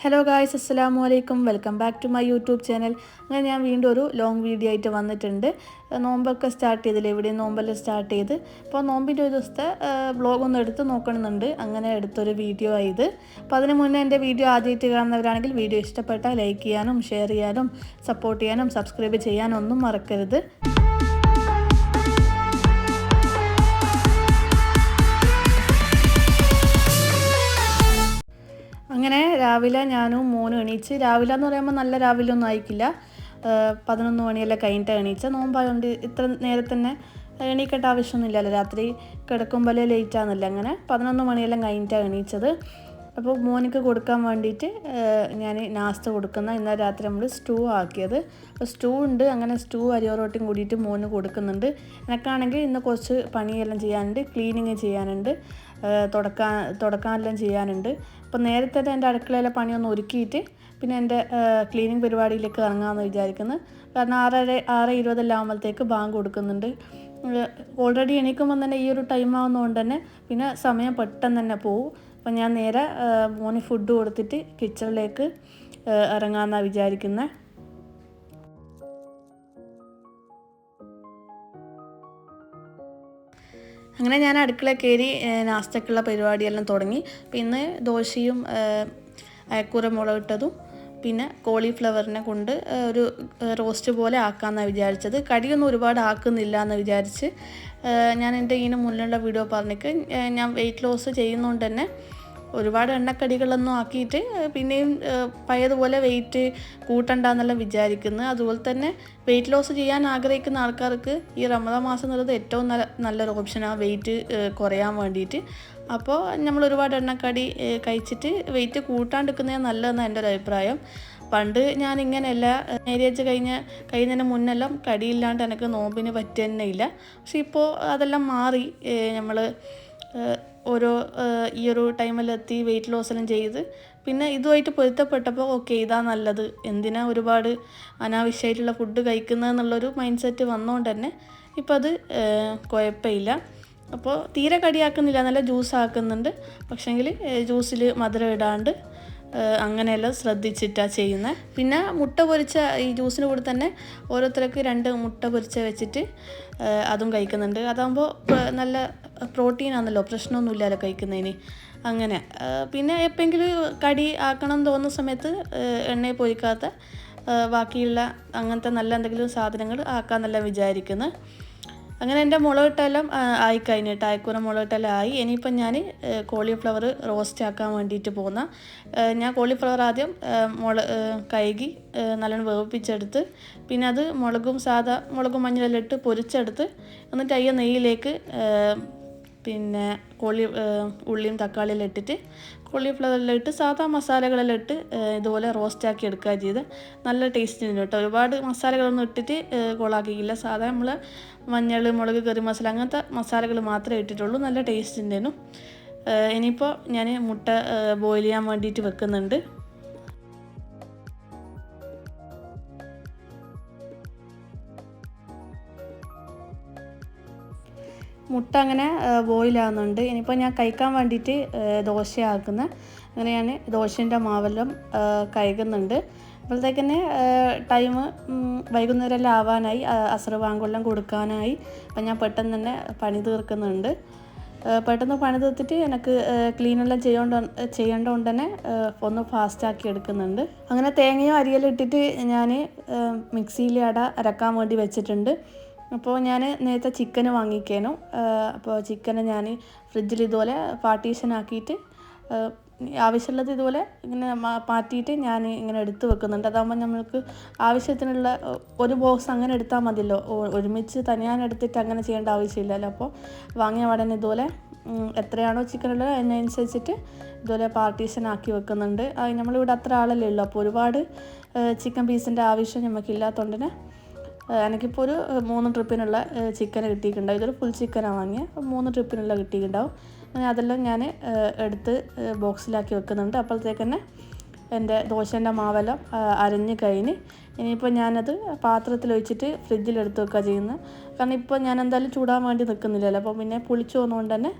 Hello guys അസ്സാം വലൈക്കും welcome back to my YouTube channel അങ്ങനെ ഞാൻ വീണ്ടും ഒരു ലോങ് വീഡിയോ ആയിട്ട് വന്നിട്ടുണ്ട്. നോമ്പൊക്കെ സ്റ്റാർട്ട് ചെയ്തില്ല? ഇവിടെ നോമ്പെല്ലാം സ്റ്റാർട്ട് ചെയ്ത്. അപ്പോൾ നോമ്പിന്റെ ഒരു ദിവസത്തെ ബ്ലോഗൊന്നും എടുത്ത് നോക്കണമെന്നുണ്ട്. അങ്ങനെ എടുത്തൊരു വീഡിയോ ആയത് അപ്പോൾ അതിന് മുന്നേ എന്റെ വീഡിയോ ആദ്യമായിട്ട് കാണുന്നവരാണെങ്കിൽ വീഡിയോ ഇഷ്ടപ്പെട്ടാൽ ലൈക്ക് ചെയ്യാനും ഷെയർ ചെയ്യാനും സപ്പോർട്ട് ചെയ്യാനും സബ്സ്ക്രൈബ് ചെയ്യാനും ഒന്നും മറക്കരുത്. അങ്ങനെ രാവിലെ ഞാനും മോനും എണീച്ച് രാവിലെ എന്ന് പറയുമ്പോൾ നല്ല രാവിലെ ഒന്നും ആയിക്കില്ല പതിനൊന്ന് മണിയെല്ലാം കഴിഞ്ഞിട്ട് എണീച്ച. നോമ്പായതുകൊണ്ട് ഇത്ര നേരെ തന്നെ എണീക്കേണ്ട ആവശ്യമൊന്നുമില്ലല്ലോ. രാത്രി കിടക്കുമ്പോൾ ലേറ്റ് ആകുന്നില്ല അങ്ങനെ പതിനൊന്ന് മണിയെല്ലാം കഴിഞ്ഞിട്ടാണ് എണീച്ചത്. അപ്പോൾ മോനിക്ക് കൊടുക്കാൻ വേണ്ടിയിട്ട് ഞാൻ നാസ്ത കൊടുക്കുന്ന ഇന്നലെ രാത്രി നമ്മൾ സ്റ്റൂ ആക്കിയത്. അപ്പോൾ സ്റ്റൂ ഉണ്ട്. അങ്ങനെ സ്റ്റൂ അരിയോറോട്ടിയും കൂടിയിട്ട് മോന് കൊടുക്കുന്നുണ്ട്. എനിക്കാണെങ്കിൽ ഇന്ന് കുറച്ച് പണിയെല്ലാം ചെയ്യാനുണ്ട്. ക്ലീനിങ് ചെയ്യാനുണ്ട്. തുടക്കാൻ തുടക്കാനെല്ലാം ചെയ്യാനുണ്ട്. അപ്പോൾ നേരത്തെ എന്റെ അടുക്കളയിലെ പണിയൊന്ന് ഒരുക്കിയിട്ട് പിന്നെ എന്റെ ക്ലീനിങ് പരിപാടിയിലേക്ക് ഇറങ്ങാമെന്ന് വിചാരിക്കുന്നു. കാരണം ആറര ആറ് ഇരുപതെല്ലാം ആകുമ്പോഴത്തേക്ക് ബാങ്ക് കൊടുക്കുന്നുണ്ട്. ഓൾറെഡി എണീക്കുമ്പോൾ തന്നെ ഈ ഒരു ടൈം ആവുന്നതുകൊണ്ട് തന്നെ പിന്നെ സമയം പെട്ടെന്ന് തന്നെ പോകും അപ്പം ഞാൻ നേരെ മോന് ഫുഡ് കൊടുത്തിട്ട് കിച്ചണിലേക്ക് ഇറങ്ങാമെന്നാണ് വിചാരിക്കുന്നത്. അങ്ങനെ ഞാൻ അടുക്കള കയറി നാസ്തക്കുള്ള പരിപാടിയെല്ലാം തുടങ്ങി. പിന്നെ ദോശയും അയക്കൂറ മുളകിട്ടതും പിന്നെ കോളിഫ്ലവറിനെ കൊണ്ട് ഒരു റോസ്റ്റ് പോലെ ആക്കാമെന്നാണ് വിചാരിച്ചത്. കടിയൊന്നും ഒരുപാട് ആക്കുന്നില്ല എന്ന് വിചാരിച്ച് ഞാൻ എന്റെ ഇതിന് മുന്നിലുള്ള വീഡിയോ പറഞ്ഞിട്ട് ഞാൻ വെയിറ്റ് ലോസ് ചെയ്യുന്നതുകൊണ്ട് തന്നെ ഒരുപാട് എണ്ണക്കടികളൊന്നും ആക്കിയിട്ട് പിന്നെയും പഴയതുപോലെ വെയിറ്റ് കൂട്ടണ്ടെന്നെല്ലാം വിചാരിക്കുന്നു. അതുപോലെ തന്നെ വെയിറ്റ് ലോസ് ചെയ്യാൻ ആഗ്രഹിക്കുന്ന ആൾക്കാർക്ക് ഈ റമദാൻ മാസം എന്നുള്ളത് ഏറ്റവും നല്ല നല്ലൊരു ഓപ്ഷനാണ് വെയിറ്റ് കുറയാൻ വേണ്ടിയിട്ട്. അപ്പോൾ നമ്മൾ ഒരുപാട് എണ്ണക്കടി കഴിച്ചിട്ട് വെയിറ്റ് കൂട്ടാണ്ടിരിക്കുന്നത് നല്ലതെന്നാണ് എന്റെ ഒരു അഭിപ്രായം. പണ്ട് ഞാൻ ഇങ്ങനെയല്ല മാരേജ് കഴിഞ്ഞ കഴിയുന്നതിന് മുന്നെല്ലാം കടിയില്ലാണ്ട് എനിക്ക് നോമ്പിന് പറ്റുക തന്നെ ഇല്ല. പക്ഷെ ഇപ്പോൾ അതെല്ലാം മാറി നമ്മൾ ഓരോ ഈ ഒരു ടൈമിലെത്തി വെയിറ്റ് ലോസ് എല്ലാം ചെയ്ത്. പിന്നെ ഇതുമായിട്ട് പൊരുത്തപ്പെട്ടപ്പോൾ ഓക്കെ ഇതാ നല്ലത്. എന്തിനാ ഒരുപാട് അനാവശ്യമായിട്ടുള്ള ഫുഡ് കഴിക്കുന്നതെന്നുള്ളൊരു മൈൻഡ് സെറ്റ് വന്നുകൊണ്ട് തന്നെ ഇപ്പം അത് കുഴപ്പമില്ല. അപ്പോൾ തീരെ കടിയാക്കുന്നില്ല. നല്ല ജ്യൂസ് ആക്കുന്നുണ്ട്. പക്ഷേങ്കിൽ ജ്യൂസിൽ മധുരം ഇടാണ്ട് അങ്ങനെയെല്ലാം ശ്രദ്ധിച്ചിട്ടാണ് ചെയ്യുന്നത് പിന്നെ മുട്ട പൊരിച്ച ഈ ജ്യൂസിന് കൂടെ തന്നെ ഓരോരുത്തർക്ക് രണ്ട് മുട്ട പൊരിച്ച വെച്ചിട്ട് അതും കഴിക്കുന്നുണ്ട്. അതാകുമ്പോൾ നല്ല പ്രോട്ടീൻ ആണല്ലോ പ്രശ്നമൊന്നുമില്ലല്ലോ കഴിക്കുന്നതിന്. അങ്ങനെ പിന്നെ എപ്പോഴെങ്കിലും കടി ആക്കണം തോന്നുന്ന സമയത്ത് എണ്ണയെ പൊരിക്കാത്ത ബാക്കിയുള്ള അങ്ങനത്തെ നല്ല എന്തെങ്കിലും സാധനങ്ങൾ ആക്കാമെന്നെല്ലാം വിചാരിക്കുന്നത് അങ്ങനെ എന്റെ മുളകിട്ടെല്ലാം ആയി കഴിഞ്ഞിട്ട് അയക്കൂറ മുളകിട്ടെല്ലാം ആയി. ഇനിയിപ്പം ഞാൻ കോളിഫ്ലവർ റോസ്റ്റ് ആക്കാൻ വേണ്ടിയിട്ട് പോകുന്ന ഞാൻ കോളിഫ്ലവർ ആദ്യം മുള കഴുകി നല്ലോണം വേവിപ്പിച്ചെടുത്ത് പിന്നെ അത് മുളകും സാധാ മുളകും മഞ്ഞളെല്ലാം ഇട്ട് പൊരിച്ചെടുത്ത് എന്നിട്ട് അയ്യ നെയ്യിലേക്ക് പിന്നെ കോളി ഉള്ളിയും തക്കാളിയും ഇട്ടിട്ട് കോളിഫ്ലവറെല്ലാം ഇട്ട് സാധാ മസാലകളെല്ലാം ഇട്ട് ഇതുപോലെ റോസ്റ്റ് ആക്കി എടുക്കുക ചെയ്ത് നല്ല ടേസ്റ്റ് ഉണ്ട് കേട്ടോ. ഒരുപാട് മസാലകളൊന്നും ഇട്ടിട്ട് കോളാക്കിയില്ല സാധാ നമ്മൾ മഞ്ഞൾ മുളക് കറി മസാല അങ്ങനത്തെ മസാലകൾ മാത്രമേ ഇട്ടിട്ടുള്ളൂ. നല്ല ടേസ്റ്റ് ഉണ്ടായിരുന്നു ഇനിയിപ്പോൾ ഞാൻ മുട്ട ബോയിൽ ചെയ്യാൻ വേണ്ടിയിട്ട് വെക്കുന്നുണ്ട്. മുട്ട അങ്ങനെ ബോയിലാകുന്നുണ്ട് ഇനിയിപ്പോൾ ഞാൻ കഴിക്കാൻ വേണ്ടിയിട്ട് ദോശയാക്കുന്നത് അങ്ങനെ ഞാൻ ദോശേന്റെ മാവെല്ലാം കഴുകുന്നുണ്ട്. അപ്പോഴത്തേക്കന്നെ ടൈം വൈകുന്നേരമെല്ലാം ആവാനായി. അസർ വാങ്കൊല്ലം കൊടുക്കാനായി. അപ്പം ഞാൻ പെട്ടെന്ന് തന്നെ പണി തീർക്കുന്നുണ്ട്. പെട്ടെന്ന് പണി തീർത്തിട്ട് എനിക്ക് ക്ലീനെല്ലാം ചെയ്യേണ്ട ചെയ്യേണ്ടതുകൊണ്ട് തന്നെ ഒന്ന് ഫാസ്റ്റാക്കി എടുക്കുന്നുണ്ട്. അങ്ങനെ തേങ്ങയും അരിയെല്ലാം ഇട്ടിട്ട് ഞാൻ മിക്സിയിൽ അട അരക്കാൻ വേണ്ടി വെച്ചിട്ടുണ്ട്. അപ്പോൾ ഞാൻ നേരത്തെ ചിക്കൻ വാങ്ങിക്കേനു. അപ്പോൾ ചിക്കനെ ഞാൻ ഫ്രിഡ്ജിൽ ഇതുപോലെ പാർട്ടീഷൻ ആക്കിയിട്ട് ആവശ്യമുള്ളത് ഇതുപോലെ ഇങ്ങനെ മാറ്റിയിട്ട് ഞാൻ ഇങ്ങനെ എടുത്ത് വെക്കുന്നുണ്ട്. അതാകുമ്പോൾ നമ്മൾക്ക് ആവശ്യത്തിനുള്ള ഒരു ബോക്സ് അങ്ങനെ എടുത്താൽ മതിയല്ലോ. ഒരുമിച്ച് തനിയാൻ എടുത്തിട്ട് അങ്ങനെ ചെയ്യേണ്ട ആവശ്യമില്ലല്ലോ. അപ്പോൾ വാങ്ങിയ ഉടനെ ഇതുപോലെ എത്രയാണോ ചിക്കൻ ഉള്ളത് അതിനനുസരിച്ചിട്ട് ഇതുപോലെ പാർട്ടീഷൻ ആക്കി വെക്കുന്നുണ്ട്. നമ്മളിവിടെ അത്ര ആളല്ലേ ഉള്ളൂ. അപ്പോൾ ഒരുപാട് ചിക്കൻ പീസിന്റെ ആവശ്യം നമുക്കില്ലാത്തതുകൊണ്ട് തന്നെ എനിക്കിപ്പോൾ ഒരു മൂന്ന് ട്രിപ്പിനുള്ള ചിക്കൻ കിട്ടിയിട്ടുണ്ടാവും ഇതൊരു ഫുൾ ചിക്കനാണ് വാങ്ങിയത് മൂന്ന് ട്രിപ്പിനുള്ള കിട്ടിയിട്ടുണ്ടാവും. അങ്ങനെ അതെല്ലാം ഞാൻ എടുത്ത് ബോക്സിലാക്കി വെക്കുന്നുണ്ട്. അപ്പോഴത്തേക്ക് തന്നെ എന്റെ ദോശേന്റെ മാവെല്ലാം അരഞ്ഞ് കഴിഞ്ഞ് ഇനിയിപ്പോൾ ഞാനത് പാത്രത്തിൽ ഒഴിച്ചിട്ട് ഫ്രിഡ്ജിൽ എടുത്ത് വെക്കുക ചെയ്യുന്നത് കാരണം ഇപ്പോൾ ഞാൻ എന്തായാലും ചൂടാൻ വേണ്ടി നിൽക്കുന്നില്ലല്ലോ അപ്പോൾ പിന്നെ പുളിച്ചു പോകുന്നതുകൊണ്ട് തന്നെ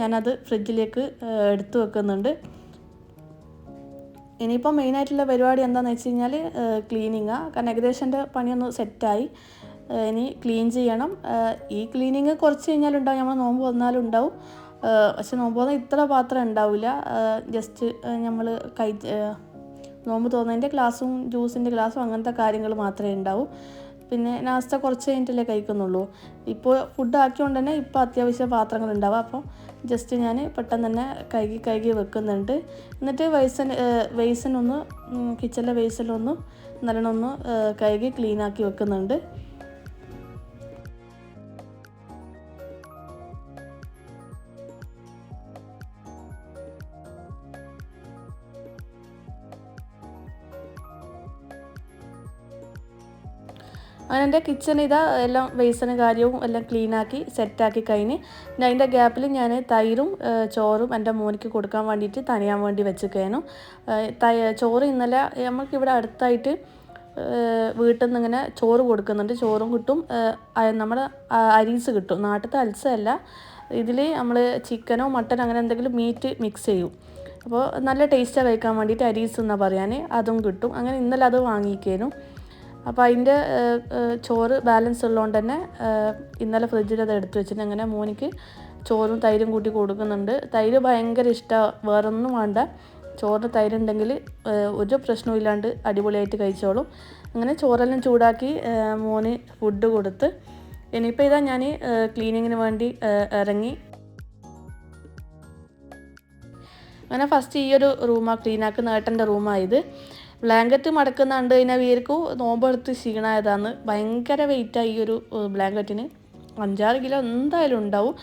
ഞാനത് ഫ്രിഡ്ജിലേക്ക് എടുത്ത് വെക്കുന്നുണ്ട്. ഇനിയിപ്പോൾ മെയിനായിട്ടുള്ള പരിപാടി എന്താണെന്ന് വെച്ച് കഴിഞ്ഞാൽ ക്ലീനിങ്ങാണ് കാരണം ഏകദേശം എന്റെ പണിയൊന്ന് സെറ്റായി. ഇനി ക്ലീൻ ചെയ്യണം. ഈ ക്ലീനിങ് കുറച്ച് കഴിഞ്ഞാലുണ്ടാവും നമ്മൾ നോമ്പ് വന്നാലും ഉണ്ടാവും. പക്ഷെ നോമ്പ് വന്നാൽ ഇത്ര പാത്രം ഉണ്ടാവില്ല. ജസ്റ്റ് നമ്മൾ കൈ നോമ്പ് തോന്നതിന്റെ ഗ്ലാസും ജ്യൂസിന്റെ ഗ്ലാസും അങ്ങനത്തെ കാര്യങ്ങൾ മാത്രമേ ഉണ്ടാവൂ. പിന്നെ നാസ്ത കുറച്ച് കഴിഞ്ഞിട്ടല്ലേ കഴിക്കുന്നുള്ളൂ. ഇപ്പോൾ ഫുഡ് ആക്കിയോണ്ട് തന്നെ ഇപ്പോൾ അത്യാവശ്യം പാത്രങ്ങൾ ഉണ്ടാവുക അപ്പോൾ ജസ്റ്റ് ഞാൻ പെട്ടെന്ന് തന്നെ കഴുകി കഴുകി വെക്കുന്നുണ്ട്. എന്നിട്ട് വൈസൻ വെയ്സനൊന്ന് കിച്ചണിലെ വെയ്സലൊന്ന് നല്ലോണം ഒന്ന് കഴുകി ക്ലീൻ ആക്കി വെക്കുന്നുണ്ട്. അങ്ങനെ എന്റെ കിച്ചൺ ഇതാ എല്ലാം വേസനും കാര്യവും എല്ലാം ക്ലീനാക്കി സെറ്റാക്കി കഴിഞ്ഞ് അതിന്റെ ഗ്യാപ്പിൽ ഞാൻ തൈരും ചോറും എന്റെ മോനിക്ക് കൊടുക്കാൻ വേണ്ടിയിട്ട് തനിയാൻ വേണ്ടി വെച്ചിരിക്കുന്നു ചോറ് ഇന്നലെ നമുക്കിവിടെ അടുത്തായിട്ട് വീട്ടിൽ നിന്ന് ഇങ്ങനെ ചോറ് കൊടുക്കുന്നുണ്ട്. ചോറും കിട്ടും. നമ്മുടെ അരീസ് കിട്ടും. നാട്ടിലത്തെ അൽസല്ല ഇതിൽ നമ്മൾ ചിക്കനോ മട്ടനോ അങ്ങനെ എന്തെങ്കിലും മീറ്റ് മിക്സ് ചെയ്യും. അപ്പോൾ നല്ല ടേസ്റ്റാണ് കഴിക്കാൻ വേണ്ടിയിട്ട് അരീസ് എന്നാണ് പറയാൻ അതും കിട്ടും. അങ്ങനെ ഇന്നലെ അത് വാങ്ങിക്കേനു അപ്പോൾ അതിന്റെ ചോറ് ബാലൻസ് ഉള്ളതുകൊണ്ട് തന്നെ ഇന്നലെ ഫ്രിഡ്ജിൽ അത് എടുത്തു വെച്ചിട്ട് അങ്ങനെ മോനിക്ക് ചോറും തൈരും കൂട്ടി കൊടുക്കുന്നുണ്ട്. തൈര് ഭയങ്കര ഇഷ്ടമാണ് വേറൊന്നും വേണ്ട. ചോറിന് തൈരുണ്ടെങ്കിൽ ഒരു പ്രശ്നവും ഇല്ലാണ്ട് അടിപൊളിയായിട്ട് കഴിച്ചോളും. അങ്ങനെ ചോറെല്ലാം ചൂടാക്കി മോന് ഫുഡ് കൊടുത്ത് ഇനിയിപ്പോൾ ഇതാ ഞാൻ ക്ലീനിങ്ങിന് വേണ്ടി ഇറങ്ങി. അങ്ങനെ ഫസ്റ്റ് ഈ ഒരു റൂമാണ് ക്ലീനാക്കുന്ന ഏട്ടന്റെ റൂമായത് ബ്ലാങ്കറ്റ് മടക്കുന്ന കണ്ട് കഴിഞ്ഞാൽ വീർക്കു നോമ്പെടുത്ത് ക്ഷീണമായതാണ് ഭയങ്കര വെയിറ്റായി ഈ ഒരു ബ്ലാങ്കറ്റിന് അഞ്ചാറ് കിലോ എന്തായാലും ഉണ്ടാവും.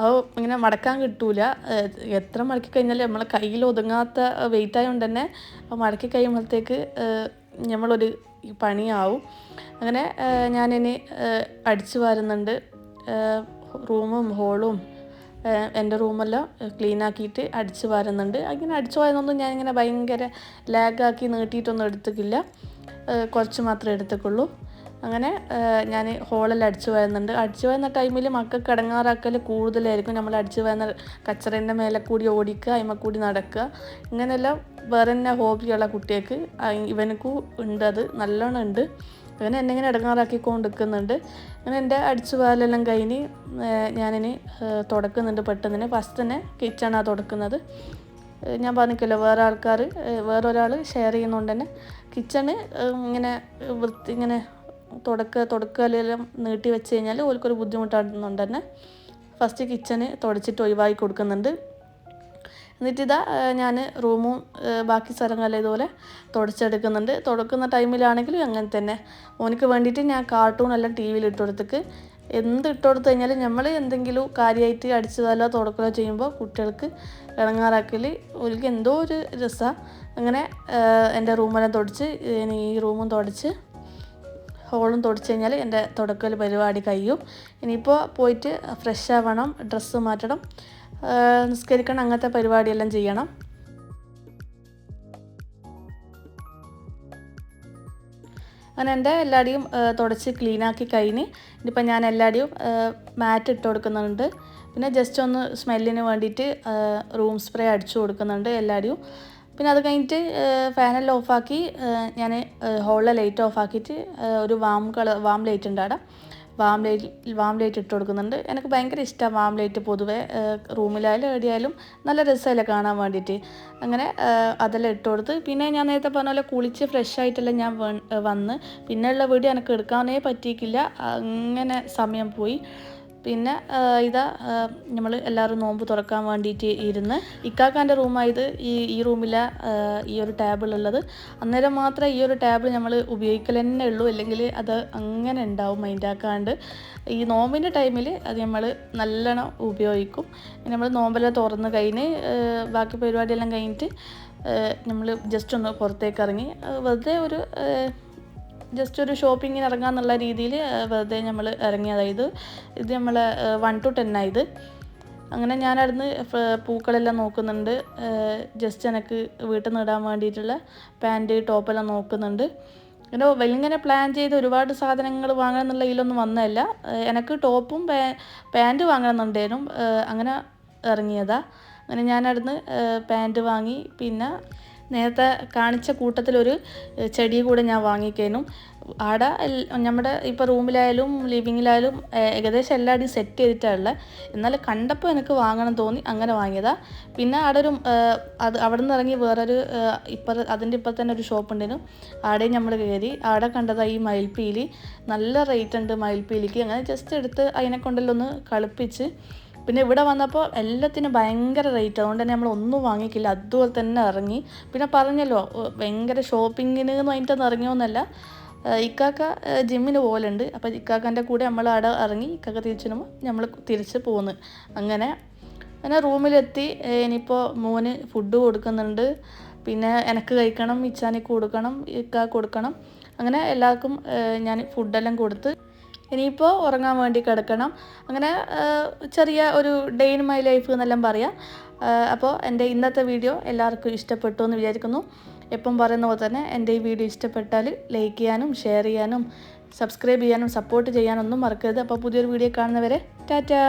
അത് ഇങ്ങനെ മടക്കാൻ കിട്ടൂല. എത്ര മടക്കി കഴിഞ്ഞാലും നമ്മളെ കയ്യിൽ ഒതുങ്ങാത്ത വെയിറ്റ് ആയതുകൊണ്ട് തന്നെ മടക്കി കഴിയുമ്പോഴത്തേക്ക് നമ്മളൊരു പണിയാവും. അങ്ങനെ ഞാനിനി അടിച്ചു വാരുന്നുണ്ട്. റൂമും ഹോളും എന്റെ റൂമെല്ലാം ക്ലീൻ ആക്കിയിട്ട് അടിച്ച് വാരുന്നുണ്ട്. അങ്ങനെ അടിച്ച് വാരുന്നൊന്നും ഞാനിങ്ങനെ ഭയങ്കര ലാഗാക്കി നീട്ടിയിട്ടൊന്നും എടുത്തിട്ടില്ല. കുറച്ച് മാത്രമേ എടുത്തിട്ടുള്ളൂ. അങ്ങനെ ഞാൻ ഹോളെല്ലാം അടിച്ച് വരുന്നുണ്ട്. അടിച്ച് വരുന്ന ടൈമിൽ മക്കൾക്ക് ഇടങ്ങാറാക്കൽ കൂടുതലായിരിക്കും. നമ്മൾ അടിച്ച് വരുന്ന കച്ചറേന്റെ മേലെ കൂടി ഓടിക്കുക അതിമ കൂടി നടക്കുക. ഇങ്ങനെയെല്ലാം വേറെ തന്നെ ഹോബിയുള്ള കുട്ടികൾക്ക് ഇവനക്കും ഉണ്ട് അത് നല്ലോണം ഉണ്ട്. അങ്ങനെ എന്നെ ഇങ്ങനെ ഇടങ്ങാറാക്കിക്കൊണ്ടിരിക്കുന്നുണ്ട്. അങ്ങനെ എന്റെ അടിച്ചു പാലെല്ലാം കഴിഞ്ഞ് ഞാനിനി തുടക്കുന്നുണ്ട് പെട്ടെന്ന് തന്നെ. ഫസ്റ്റ് തന്നെ കിച്ചണാണ് തുടക്കുന്നത്. ഞാൻ പറഞ്ഞിട്ടില്ല വേറെ ആൾക്കാർ വേറൊരാൾ ഷെയർ ചെയ്യുന്നതുകൊണ്ട് തന്നെ കിച്ചണ് ഇങ്ങനെ വൃത്തി ഇങ്ങനെ തുടക്ക തുടക്കലെല്ലാം നീട്ടി വെച്ച് കഴിഞ്ഞാൽ ഓൽക്കൊരു ബുദ്ധിമുട്ടാണെന്നുണ്ട് തന്നെ ഫസ്റ്റ് കിച്ചണ് തുടച്ചിട്ട് ഒഴിവാക്കി കൊടുക്കുന്നുണ്ട്. എന്നിട്ടിതാ ഞാൻ റൂമും ബാക്കി സ്ഥലങ്ങളെല്ലാം ഇതുപോലെ തുടച്ചെടുക്കുന്നുണ്ട്. തുടക്കുന്ന ടൈമിലാണെങ്കിലും അങ്ങനെ തന്നെ. ഓനിക്ക് വേണ്ടിയിട്ട് ഞാൻ കാർട്ടൂൺ എല്ലാം ടി വിയിൽ ഇട്ട് കൊടുത്തേക്ക്. എന്ത് ഇട്ട് കൊടുത്തു കഴിഞ്ഞാലും നമ്മൾ എന്തെങ്കിലും കാര്യമായിട്ട് അടിച്ചതല്ലോ തുടക്കലോ ചെയ്യുമ്പോൾ കുട്ടികൾക്ക് ഇടങ്ങാറാക്കൽ ഒരിക്കൽ എന്തോ ഒരു രസമാണ് അങ്ങനെ എന്റെ റൂമെല്ലാം തുടച്ച് ഈ റൂമും തുടച്ച് ഹോളും തുടച്ച് കഴിഞ്ഞാൽ എന്റെ തുടക്കൽ പരിപാടി കഴിയും. ഇനിയിപ്പോൾ പോയിട്ട് ഫ്രഷ് ആവണം ഡ്രസ്സ് മാറ്റണം. നിസ്കരിക്കണം അങ്ങനത്തെ പരിപാടിയെല്ലാം ചെയ്യണം. അങ്ങനെ എന്റെ എല്ലാടിയും ആ, തുടച്ച് ക്ലീനാക്കി കഴിഞ്ഞ് ഇനിയിപ്പോൾ ഞാൻ എല്ലാടിയും മാറ്റ് ഇട്ട് കൊടുക്കുന്നുണ്ട്. പിന്നെ ജസ്റ്റ് ഒന്ന് സ്മെല്ലിന് വേണ്ടിയിട്ട് റൂം സ്പ്രേ അടിച്ചു കൊടുക്കുന്നുണ്ട് എല്ലാടിയും. പിന്നെ അത് കഴിഞ്ഞിട്ട് ഫാനെല്ലാം ഓഫാക്കി ഞാൻ ഹോളിലെ ലൈറ്റ് ഓഫാക്കിയിട്ട് ഒരു വാം കളർ വാം ലൈറ്റ് ഉണ്ട് അവിടെ. വാം ലൈറ്റ് വാം ലൈറ്റ് ഇട്ട് കൊടുക്കുന്നുണ്ട്. എനിക്ക് ഭയങ്കര ഇഷ്ടമാണ് വാംലേറ്റ് പൊതുവെ. റൂമിലായാലും എവിടെയായാലും നല്ല രസമല്ലേ കാണാൻ വേണ്ടിയിട്ട്. അങ്ങനെ അതെല്ലാം ഇട്ട് കൊടുത്ത്. പിന്നെ ഞാൻ നേരത്തെ പറഞ്ഞ പോലെ കുളിച്ച് ഫ്രഷ് ആയിട്ടെല്ലാം ഞാൻ വന്ന്. പിന്നെയുള്ള വീഡിയോ എനിക്ക് എടുക്കാനേ പറ്റിയിട്ടില്ല. അങ്ങനെ സമയം പോയി. പിന്നെ ഇതാ നമ്മൾ എല്ലാവരും നോമ്പ് തുറക്കാൻ വേണ്ടിയിട്ട് ഇരുന്ന് ഇക്കാക്കാന്റെ റൂമായത് ഈ ഈ റൂമിലെ ഈ ഒരു ടേബിൾ ഉള്ളത്. അന്നേരം മാത്രമേ ഈ ഒരു ടേബിൾ നമ്മൾ ഉപയോഗിക്കൽ തന്നെ ഉള്ളൂ. അല്ലെങ്കിൽ അത് അങ്ങനെ ഉണ്ടാവും മൈൻഡാക്കാണ്ട് ഈ നോമ്പിന്റെ ടൈമിൽ അത് നമ്മൾ നല്ലോണം ഉപയോഗിക്കും. നമ്മൾ നോമ്പെല്ലാം തുറന്ന് കഴിഞ്ഞ് ബാക്കി പരിപാടിയെല്ലാം കഴിഞ്ഞിട്ട് നമ്മൾ ജസ്റ്റ് ഒന്ന് പുറത്തേക്ക് ഇറങ്ങി വെറുതെ ഒരു ജസ്റ്റ് ഒരു ഷോപ്പിങ്ങിന് ഇറങ്ങാന്നുള്ള രീതിയിൽ വെറുതെ നമ്മൾ ഇറങ്ങിയതായത് ഇത് നമ്മൾ വൺ ടു ടെൻ ആയത്. അങ്ങനെ ഞാൻ അവിടുന്ന് പൂക്കളെല്ലാം നോക്കുന്നുണ്ട്. ജസ്റ്റ് എനിക്ക് വീട്ടിൽ നിന്ന് ഇടാൻ വേണ്ടിയിട്ടുള്ള പാന്റ് ടോപ്പെല്ലാം നോക്കുന്നുണ്ട്. അങ്ങനെ വലിങ്ങനെ പ്ലാൻ ചെയ്ത് ഒരുപാട് സാധനങ്ങൾ വാങ്ങണം എന്നുള്ള ഇതിലൊന്നും വന്നതല്ല. എനിക്ക് ടോപ്പും പാന്റ് വാങ്ങണമെന്നുണ്ടായിരുന്നു. അങ്ങനെ ഇറങ്ങിയതാണ് അങ്ങനെ ഞാൻ ഞാനവിടുന്ന് പാന്റ് വാങ്ങി. പിന്നെ നേരത്തെ കാണിച്ച കൂട്ടത്തിലൊരു ചെടി കൂടെ ഞാൻ വാങ്ങിക്കേനും. ആടെ നമ്മുടെ ഇപ്പോൾ റൂമിലായാലും ലിവിങ്ങിലായാലും ഏകദേശം എല്ലാവരുടെയും സെറ്റ് ചെയ്തിട്ടുള്ളത് എന്നാലും കണ്ടപ്പോൾ എനിക്ക് വാങ്ങണം തോന്നി അങ്ങനെ വാങ്ങിയതാ. പിന്നെ അവിടെ ഒരു അത് അവിടെ നിന്ന് ഇറങ്ങി വേറൊരു ഇപ്പം അതിന്റെ ഇപ്പം തന്നെ ഒരു ഷോപ്പ് ഉണ്ടായിരുന്നു ആടെയും നമ്മൾ കയറി ആടെ കണ്ടതാ ഈ മയിൽപ്പീലി. നല്ല റേറ്റ് ഉണ്ട് മയിൽപ്പീലിക്ക്. അങ്ങനെ ജസ്റ്റ് എടുത്ത് അതിനെ കൊണ്ടല്ലൊന്ന് കളിപ്പിച്ച് പിന്നെ ഇവിടെ വന്നപ്പോൾ എല്ലാത്തിനും ഭയങ്കര റേറ്റ് അതുകൊണ്ട് തന്നെ നമ്മൾ ഒന്നും വാങ്ങിക്കില്ല. അതുപോലെ തന്നെ ഇറങ്ങി. പിന്നെ പറഞ്ഞല്ലോ ഭയങ്കര ഷോപ്പിങ്ങിന് എന്ന് പറഞ്ഞിട്ടൊന്നും ഇറങ്ങിയോന്നല്ല. ഇക്കാക്ക ജിമ്മിന് പോലുണ്ട് അപ്പോൾ ഇക്കാക്കന്റെ കൂടെ നമ്മൾ അവിടെ ഇറങ്ങി ഇക്കാക്ക തിരിച്ചു വരുമ്പോൾ നമ്മൾ തിരിച്ച് പോന്ന്. അങ്ങനെ അങ്ങനെ റൂമിലെത്തി. ഇനിയിപ്പോൾ മോന് ഫുഡ് കൊടുക്കുന്നുണ്ട്. പിന്നെ എനക്ക് കഴിക്കണം ഇച്ചാനിക്ക് കൊടുക്കണം ഇക്ക കൊടുക്കണം. അങ്ങനെ എല്ലാവർക്കും ഞാൻ ഫുഡെല്ലാം കൊടുത്ത് ഇനിയിപ്പോൾ ഉറങ്ങാൻ വേണ്ടി കിടക്കണം. അങ്ങനെ ചെറിയ ഒരു ഡേ ഇൻ മൈ ലൈഫ് എന്നെല്ലാം പറയാം. അപ്പോൾ എന്റെ ഇന്നത്തെ വീഡിയോ എല്ലാവർക്കും ഇഷ്ടപ്പെട്ടു എന്ന് വിചാരിക്കുന്നു. എപ്പം പറയുന്ന പോലെ തന്നെ എന്റെ ഈ വീഡിയോ ഇഷ്ടപ്പെട്ടാൽ ലൈക്ക് ചെയ്യാനും ഷെയർ ചെയ്യാനും സബ്സ്ക്രൈബ് ചെയ്യാനും സപ്പോർട്ട് ചെയ്യാനൊന്നും മറക്കരുത്. അപ്പോൾ പുതിയൊരു വീഡിയോ കാണുന്നവരെ ടാറ്റാ!